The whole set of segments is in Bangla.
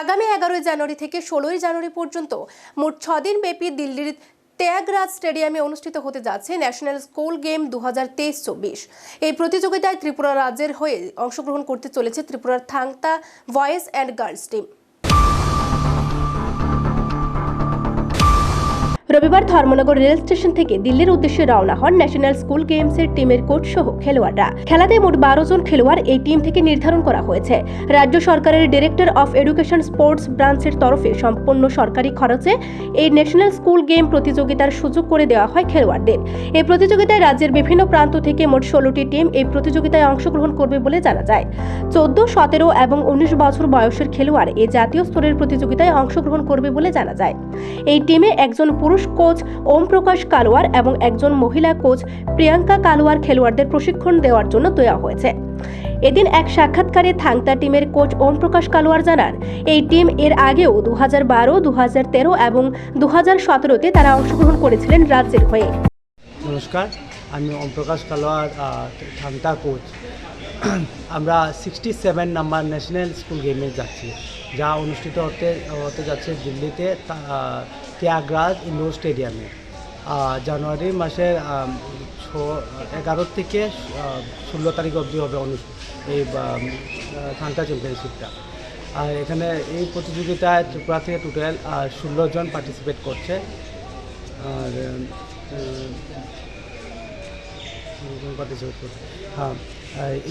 আগামী এগারোই জানুয়ারি থেকে ষোলোই জানুয়ারি পর্যন্ত মোট ছদিন ব্যাপী দিল্লির ত্যাগরাজ স্টেডিয়ামে অনুষ্ঠিত হতে যাচ্ছে ন্যাশনাল স্কুল গেম দু হাজার তেইশ চব্বিশ এই প্রতিযোগিতায় ত্রিপুরা রাজ্যের হয়ে অংশগ্রহণ করতে চলেছে ত্রিপুরার Thangta boys and girls team. রবিবার ধর্মনগর রেল স্টেশন থেকে দিল্লির উদ্দেশ্যে রওনা হন ন্যাশনাল স্কুল গেমসের টিমের কোচ সহ খেলোয়াড়রা। খেলাতে মোট বারো জন খেলোয়াড় এই টিম থেকে নির্ধারণ করা হয়েছে। রাজ্য সরকারের ডিরেক্টর অফ এডুকেশন স্পোর্টস ব্রাঞ্চের তরফে সম্পূর্ণ সরকারি খরচে এই ন্যাশনাল স্কুল গেম প্রতিযোগিতার সুযোগ করে দেওয়া হয় খেলোয়াড়দের। এই প্রতিযোগিতায় রাজ্যের বিভিন্ন প্রান্ত থেকে মোট ষোলোটি টিম এই প্রতিযোগিতায় অংশগ্রহণ করবে বলে জানা যায়। চোদ্দ, সতেরো এবং উনিশ বছর বয়সের খেলোয়াড় এই জাতীয় স্তরের প্রতিযোগিতায় অংশগ্রহণ করবে বলে জানা যায়। এই টিমে একজন পুরুষ কোচ ওম প্রকাশ কালোয়ার এবং একজন মহিলা কোচ প্রিয়াঙ্কা কালোয়ার খেলোয়াড়দের প্রশিক্ষণ দেওয়ার জন্য দেওয়া হয়েছে। এদিন এক সাক্ষাৎকারে থাংতা টিমের কোচ ওম প্রকাশ কালোয়ার জানান, এই টিম এর আগেও দু হাজার বারো দু হাজার তেরো এবং দু হাজার সতেরোতে তারা অংশগ্রহণ করেছিলেন রাজ্যের হয়ে। নমস্কার, আমি ওম প্রকাশ কালোয়ার থামতা কোচ। আমরা sixty seven number national school গেমে যাচ্ছি। যা অনুষ্ঠিত হতে হতে যাচ্ছে দিল্লিতে ত্যাগরাজ ইন্ডোর স্টেডিয়ামে। জানুয়ারি মাসের এগারো থেকে ষোলো তারিখ অবধি হবে এই থান্তা চ্যাম্পিয়নশিপটা। আর এখানে এই প্রতিযোগিতায় ত্রিপুরা থেকে টোটাল ষোলো জন পার্টিসিপেট করছে। আর হ্যাঁ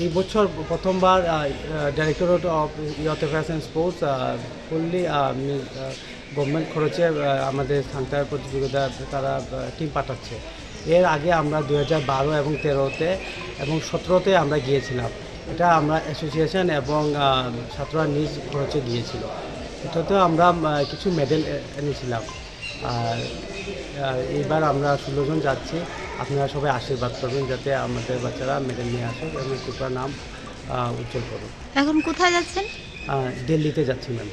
এই বছর প্রথমবার directorate of affairs and sports fully government খরচে আমাদের সান্তার প্রতিযোগিতা তারা টিম পাঠাচ্ছে। এর আগে আমরা দু হাজার বারো এবং তেরোতে এবং সতেরোতে আমরা গিয়েছিলাম। এটা আমরা অ্যাসোসিয়েশন এবং ছাত্ররা নিজ খরচে গিয়েছিল। এটাতেও আমরা কিছু মেডেল এনেছিলাম। আর এইবার আমরা ষোলোজন যাচ্ছি। আপনারা সবাই আশীর্বাদ করবেন যাতে আমাদের বাচ্চারা মেডেল নিয়ে আসুক এবং ত্রিপুরার নাম উজ্জ্বল করুক। এখন কোথায় যাচ্ছেন? দিল্লিতে যাচ্ছি ম্যাম।